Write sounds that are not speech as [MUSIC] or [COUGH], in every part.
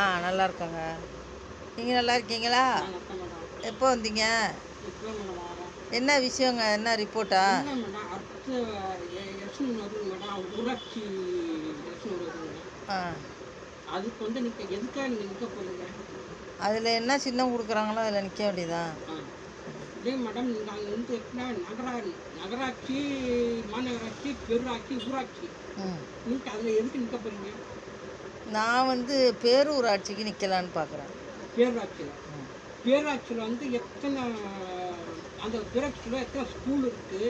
ஆ நல்லா இருக்காங்க நீங்கள் நல்லா இருக்கீங்களா எப்போ வந்தீங்க? என்ன விஷயங்க? என்ன ரிப்போர்ட்டா? ஆ. அதுக்கு வந்து நீங்கள் எதுக்காக நீங்கள் நிற்க போகிறீங்க அதில் என்ன சின்னம் கொடுக்குறாங்களோ அதில் நிற்க வேண்டியதான் இதே மேடம் நாங்கள் வந்து எப்படின்னா நகரா நகராட்சி மாநகராட்சி பெருராட்சி ஊராட்சி. நீங்கள் அதில் எதுக்கு நிற்க போகிறீங்க நான் வந்து பேரூராட்சிக்கு நிற்கலான்னு பார்க்குறேன் பேரூராட்சியில்? பேரூராட்சியில் வந்து எத்தனை அந்த பேரூராட்சியில் எத்தனை ஸ்கூல் இருக்குது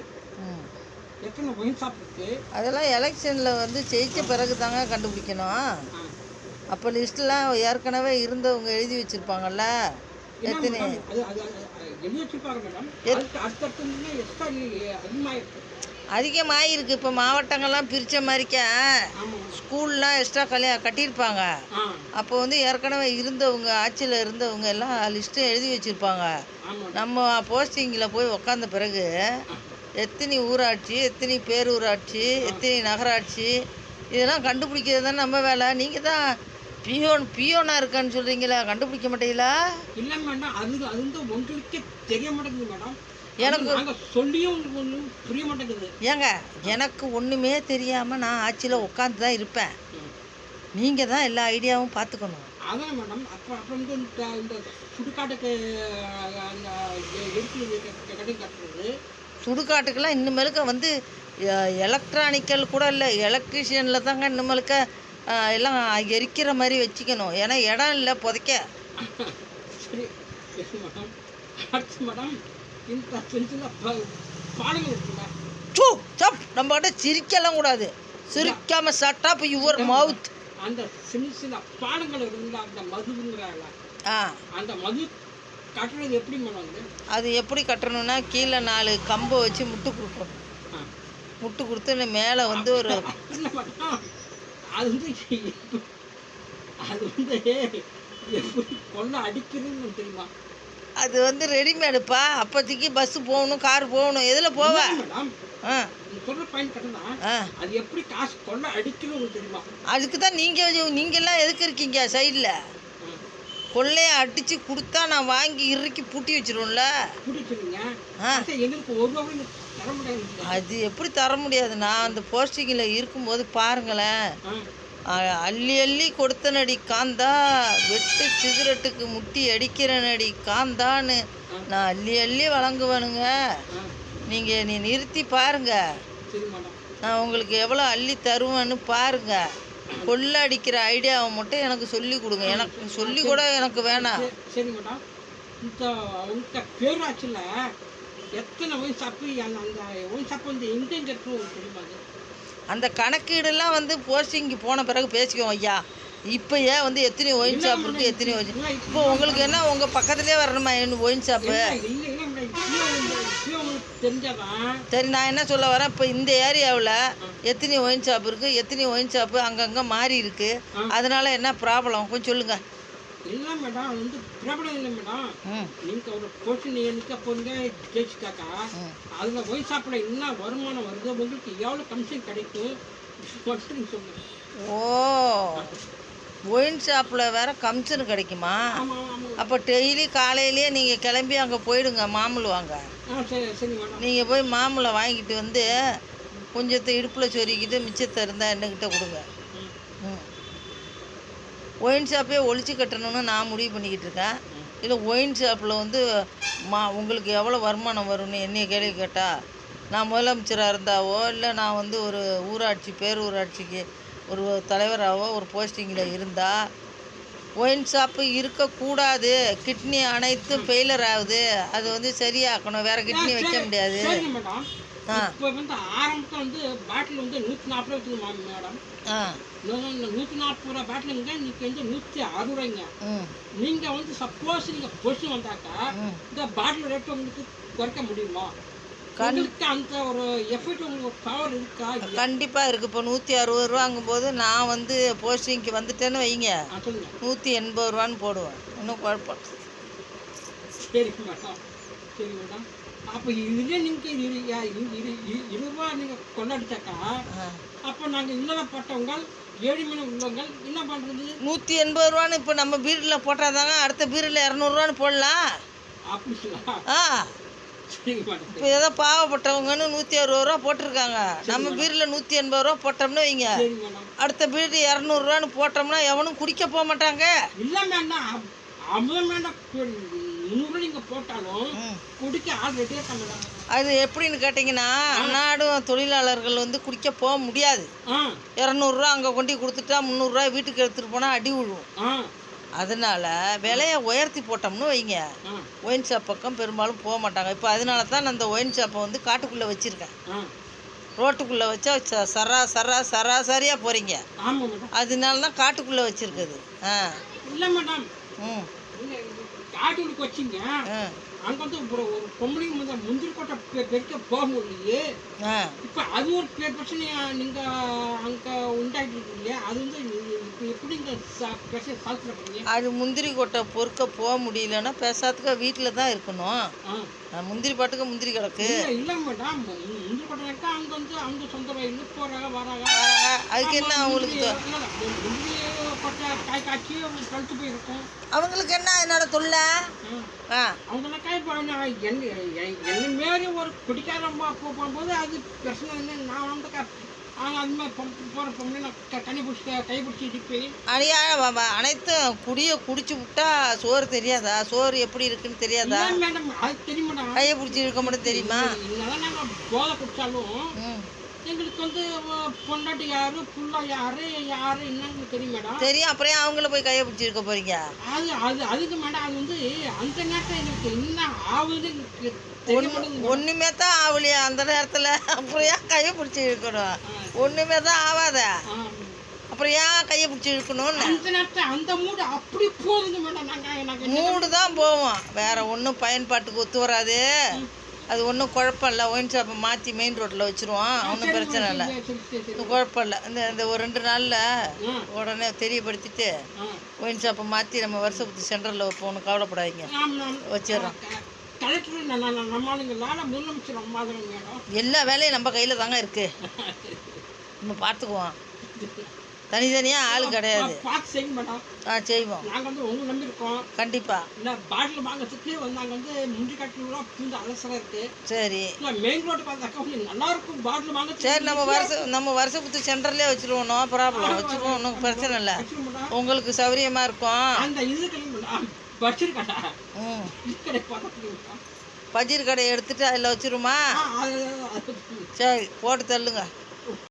எத்தனை ஒயின் ஷாப் இருக்குது அதெல்லாம் எலெக்ஷனில் வந்து ஜெயிச்ச பிறகு தாங்க கண்டுபிடிக்கணும் அப்போ லிஸ்ட்லாம் ஏற்கனவே இருந்தவங்க எழுதி வச்சுருப்பாங்கல்ல? எத்தனை? எழுதி வச்சிருப்பாங்க மேடம். அடுத்து அடுத்தடுத்து வந்து எக்ஸ்ட்ரா அதிகமாகிருக்கு இப்போ மாவட்டங்கள்லாம் பிரித்த மாதிரிக்க ஸ்கூல்லாம் எக்ஸ்ட்ரா கல்யா கட்டியிருப்பாங்க. அப்போ வந்து ஏற்கனவே இருந்தவங்க ஆட்சியில் இருந்தவங்க எல்லாம் லிஸ்ட்டு எழுதி வச்சுருப்பாங்க. நம்ம போஸ்டிங்கில் போய் உக்காந்த பிறகு எத்தனை ஊராட்சி எத்தனை பேரூராட்சி எத்தனை நகராட்சி இதெல்லாம் கண்டுபிடிக்கிறது தான் நம்ம வேலை. நீங்கள் தான் பியோன் பியோனாக இருக்கான்னு சொல்கிறீங்களா கண்டுபிடிக்க மாட்டீங்களா? இல்லை மேடம் அது அது வந்து உங்களுக்கே தெரிய மாட்டேங்குது மேடம். எனக்கு- சொல்லியும் ஒன்றும் புரிய மாட்டேங்குது. ஏங்க எனக்கு ஒன்றுமே தெரியாமல் நான் ஆட்சியில் உட்காந்து தான் இருப்பேன். நீங்கள் தான் எல்லா ஐடியாவும் பார்த்துக்கணும் அதான் மேடம் அப்புறம் அப்புறம் வந்து இந்த சுடுகாட்டுக்கு எடுத்து கட்டுறது. சுடுகாட்டுக்கெல்லாம் இன்னுமேலுக்க வந்து எலக்ட்ரானிக்கல் கூட இல்லை எலக்ட்ரிஷியனில் தாங்க இன்னுமேலுக்க எல்லாம் எரிக்கிற மாதிரி வச்சுக்கணும். ஏன்னா இடம் இல்லை புதைக்க. [LAUGHS] சரி மேடம் மேடம் சூ சப் நம்ம கிட்ட சிரிக்கலாம் கூடாது. சிரிக்காம சட்டா இப்போ யுவர் மவுத் அந்த சின்ன சின்ன பாலங்கள் இருந்தா அந்த மதுங்கிறாங்க ஆ. அந்த மது கட்டுறது எப்படி அது? எப்படி கட்டணும்னா கீழே நாலு கம்பை வச்சு முட்டு கொடுக்கணும். முட்டு கொடுத்து மேலே வந்து ஒரு அது வந்து அது வந்து எப்படி கொள்ள அடிக்கிறதுன்னு தெரியுமா? அது வந்து ரெடிமேடுப்பா. அப்போதைக்கு பஸ்ஸு போகணும் கார் போகணும். எதில் போவ? ஆ. அதுக்கு தான் நீங்கள் நீங்கள்லாம் எதுக்கு இருக்கீங்க சைடில். கொள்ளையை அடித்து கொடுத்தா நான் வாங்கி இறுக்கி பூட்டி ஆ. அது எப்படி தர முடியாது? நான் அந்த போஸ்டிங்கில் இருக்கும்போது பாருங்களேன். அள்ளி அள்ளி கொடுத்த நடி காந்தா வெட்டு சிகரெட்டுக்கு முட்டி அடிக்கிற நடி காந்தான்னு நான் அள்ளி அள்ளி வழங்குவேனுங்க. நீங்கள் நீ நிறுத்தி பாருங்க. நான் உங்களுக்கு எவ்வளோ அள்ளி தருவேன்னு பாருங்க. கொள்ள அடிக்கிற ஐடியாவை மட்டும் எனக்கு சொல்லி கொடுங்க. எனக்கு சொல்லி கூட எனக்கு வேணாம். சரி- மேடம் இந்த உங்க பேராட்சியில் எத்தனை ஒயின் அந்த ஒயின் வந்து எங்கெங்க இருக்கும் தெரியுமா அந்த கணக்கீடெல்லாம் வந்து போஸ்டிங்க்கு போன பிறகு பேசிக்குவோம் ஐயா. இப்போ ஏன் வந்து எத்தனை ஒயின் ஷாப் இருக்குது எத்தனை ஒயின் இப்போ உங்களுக்கு என்ன உங்கள் பக்கத்துலேயே வரணுமா என்ன ஒயின் ஷாப்பு சரி நான் என்ன சொல்ல வரேன் இப்போ இந்த ஏரியாவில் எத்தனை ஒயின் ஷாப் இருக்குது எத்தனை ஒயின் ஷாப்பு அங்கங்கே மாறி இருக்குது அதனால் என்ன ப்ராப்ளம் கொஞ்சம் சொல்லுங்கள் இல்லை மேடம் பிரபலம் இல்லை மேடம் ம். நீங்கள் ஒரு போஸ்ட் நீங்கள் நிற்க போறீங்க ஜெயிச்சுட்டாக்கா ம். அதில் ஒயின் ஷாப்பில் என்ன வருமானம் வருது உங்களுக்கு எவ்வளோ கமிஷன் கிடைக்கும்? நீங்கள் சொல்லுங்கள் ஓ ஒயின் ஷாப்பில் வேற கமிஷன் கிடைக்குமா? அப்போ டெய்லி காலையிலேயே நீங்கள் கிளம்பி அங்கே போயிடுங்க மாமூல் வாங்க. நீங்கள் போய் மாமூலை வாங்கிட்டு வந்து கொஞ்சத்தை இடுப்பில் சொருகிட்டு மிச்சத்தை இருந்தால் என்கிட்ட கொடுங்க. ம். ஒயின் ஷாப்பே ஒழிச்சு கட்டணும்னு நான் முடிவு பண்ணிக்கிட்டு இருக்கேன். இல்லை ஒயின் ஷாப்பில் வந்து மா உங்களுக்கு எவ்வளோ வருமானம் வரும்னு என்னைய கேள்வி கேட்டால் நான் முதலமைச்சராக இருந்தாவோ இல்லை நான் வந்து ஒரு ஊராட்சி பேரூராட்சிக்கு ஒரு தலைவராகவோ ஒரு போஸ்டிங்கில் இருந்தால் ஒயின் ஷாப்பு இருக்கக்கூடாது கிட்னி அனைத்தும் ஃபெயிலர் ஆகுது. அது வந்து சரியாக்கணும். வேறு கிட்னி வைக்க முடியாது. இப்போ வந்து ஆரம்பத்தில் வந்து பாட்டில் வந்து நூற்றி நாற்பது ரூபாய் மேடம் ஆ. நூற்றி நாற்பது ரூபா பாட்டிலுங்க இன்னைக்கு வந்து நூற்றி அறுபது ரூபாய்ங்க நீங்கள் வந்து சப்போஸ் நீங்கள் பொசிஷன் வந்தாக்கா இந்த பாட்டில் ரேட் உங்களுக்கு குறைக்க முடியுமா? உங்களுக்கு அந்த ஒரு எஃபெக்ட் உங்களுக்கு பவர் இருக்கா இல்லையா? கண்டிப்பாக இருக்குது இப்போ நூற்றி அறுபது ரூபாங்கும்போது நான் வந்து போஸ்டிங்க்கு வந்துட்டேன்னு வைங்க. நூற்றி எண்பது ரூபான்னு போடுவேன். இன்னும் குழப்பம். சரி மேடம் சரி மேடம் அப்போ இதுலேயே நீங்கள் இரு இரு- இரு- இரு- இருபது ரூபா நீங்கள் கொண்டாடிச்சாக்கா அப்போ நாங்கள் இல்லப்பட்டவங்க ஏழ்மையான உள்ளவங்கள் என்ன பண்ணுறது நூற்றி எண்பது ரூபான்னு இப்போ நம்ம பீரில் போட்டாதாங்க அடுத்த பீரில் இரநூறுவான்னு போடலாம். அப்படி சொல்லலாம் ஆ இப்போ ஏதோ பாவப்பட்டவங்கன்னு நூற்றி அறுபது ரூபா போட்டிருக்காங்க. நம்ம பீரில் நூற்றி எண்பது ரூபா போட்டோம்னு வைங்க. அடுத்த பீர் இரநூறுவான்னு போட்டோம்னா எவனும் குடிக்க போக மாட்டாங்க. இல்லை மேடம் அமுதம் மேடம் முந்நூறு நீங்கள் போட்டாலும். குடிக்க ஆள் ரெடியாக மேடம் அது எப்படின்னு கேட்டிங்கன்னா அன்னாடும் தொழிலாளர்கள் வந்து குடிக்க போக முடியாது. இரநூறுவா அங்கே கொண்டு கொடுத்துட்டா முந்நூறுரூவா வீட்டுக்கு எடுத்துகிட்டு போனால் அடி விழுவும். அதனால விலையை உயர்த்தி போட்டோம்னு வைங்க. ஒயின் ஷாப் பக்கம் பெரும்பாலும் போக மாட்டாங்க. இப்போ அதனால தான் நான் அந்த ஒயின் ஷாப்பை வந்து காட்டுக்குள்ளே வச்சுருக்கேன். ரோட்டுக்குள்ளே வச்சா ச- சரா சரா சராசரியாக போகிறீங்க அதனால தான் காட்டுக்குள்ளே வச்சுருக்குது. ஆ. இல்லை மேடம். ம். நீங்கள் காட்டுக்கு வச்சிங்க ஆ அங்கே வந்து முந்திரி கொட்டை பெருக்க போக முடியலையே இப்போ அது ஒரு பிரச்சனையா நீங்கள் அங்கே உண்டாகிட்டு இருக்கீங்க அது வந்து இப்போ எப்படி இந்த பிரச்சனை சால்வ் பண்ணுறீங்க அது முந்திரி கொட்டை பொறுக்க போக முடியலன்னா பேசாத்துக்க வீட்டில் தான் இருக்கணும். முந்திரி பாட்டுக்கு முந்திரி கிடக்கு இல்லை மேடம். முந்திரி கொட்டைனாக்கா அங்கே வந்து அவங்க சொந்த வயலில் போகிறாங்க வராங்க. அதுக்கு என்ன அவங்களுக்கு முந்திரி காய் காய்ச்சி கழுத்து போயிருக்கும் அவங்களுக்கு என்ன என்னோட தொல்லை? ஆ. அவங்களாக்கா இப்போ என்ன என்- என்ன மாரி ஒரு குடிக்கார அம்மா போ- போகும்போது அது பிரச்சனை இல்லை. நான் வந்து அனைத்தும் குடிய குடிச்சு விட்டா சோறு தெரியாதா? சோறு எப்படி இருக்குன்னு தெரியாதா? கையை பிடிச்சி இருக்க மட்டும் தெரியுமா? போதை குடித்தாலும் ம். எங்களுக்கு வந்து பொண்டாட்டி யாரு புள்ள யாரு யாரு என்னன்னு தெரியும் மேடம். தெரியும் அப்புறம் அவங்கள போய் கையை பிடிச்சி இருக்க போறீங்க? அது அது அதுக்கு மேடம் அது வந்து அந்த நேரத்தில் எனக்கு என்ன மாட்டேங்குது ஒண்ணுமே தான் ஆகலையா அந்த நேரத்துல. அப்புறம் ஏன் கையை பிடிச்சி இழுக்கணும் ஒண்ணுமே தான் ஆகாத. அப்புறம் ஏன் கையை பிடிச்சி இழுக்கணும்னு அந்த நேரத்தில் அந்த மூடு அப்படி போகுதுங்க மேடம். நாங்கள் மூடு தான் போவோம். வேற ஒன்றும் பயன்பாட்டுக்கு ஒத்து வராது. அது ஒன்றும் குழப்பம் இல்லை. ஒயின் ஷாப்பை மாற்றி மெயின் ரோட்டில் வச்சுருவோம் ஒன்றும் பிரச்சனை இல்லை. குழப்பம் இல்லை. இந்த இந்த ஒரு ரெண்டு நாளில் உடனே தெரியப்படுத்திட்டு ஒயின் ஷாப்பை மாற்றி நம்ம வருஷத்துக்கு சென்டரில் வைப்போம் கவலைப்படாதீங்க. ஆமாம் வச்சிடுறோம். எல்லா வேலையும் நம்ம கையில் தாங்க இருக்கு. [LAUGHS] நம்ம பார்த்துக்குவோம் தனித்தனியாக ஆள் கிடையாது. பார்த்து செய்ய மேடம். ஆ செய்வோம். நாங்கள் வந்து உங்களை நம்பியிருக்கோம் கண்டிப்பாக இந்த பாட்டில் வாங்கிறதுக்கு வந்து நாங்கள் வந்து முந்தி காட்டிலாம் பூந்து அலசலாக இருக்குது சரி. இல்லை மெயின் ரோடு பார்த்தாக்கா கொஞ்சம் நல்லா இருக்கும் பாட்டில் வாங்க சரி நம்ம வருஷம் நம்ம வருஷத்துக்கு சென்டர்லேயே வச்சுருவோம் நோ ப்ராப்ளம் வச்சுருவோம் ஒன்றும் பிரச்சனை இல்லை. உங்களுக்கு சௌரியமாக இருக்கும். அந்த இது கிளம்பி வச்சிருக்கடா ம். பஜீர் கடையை எடுத்துட்டு அதில் வச்சிருமா சரி போட்டு தள்ளுங்க.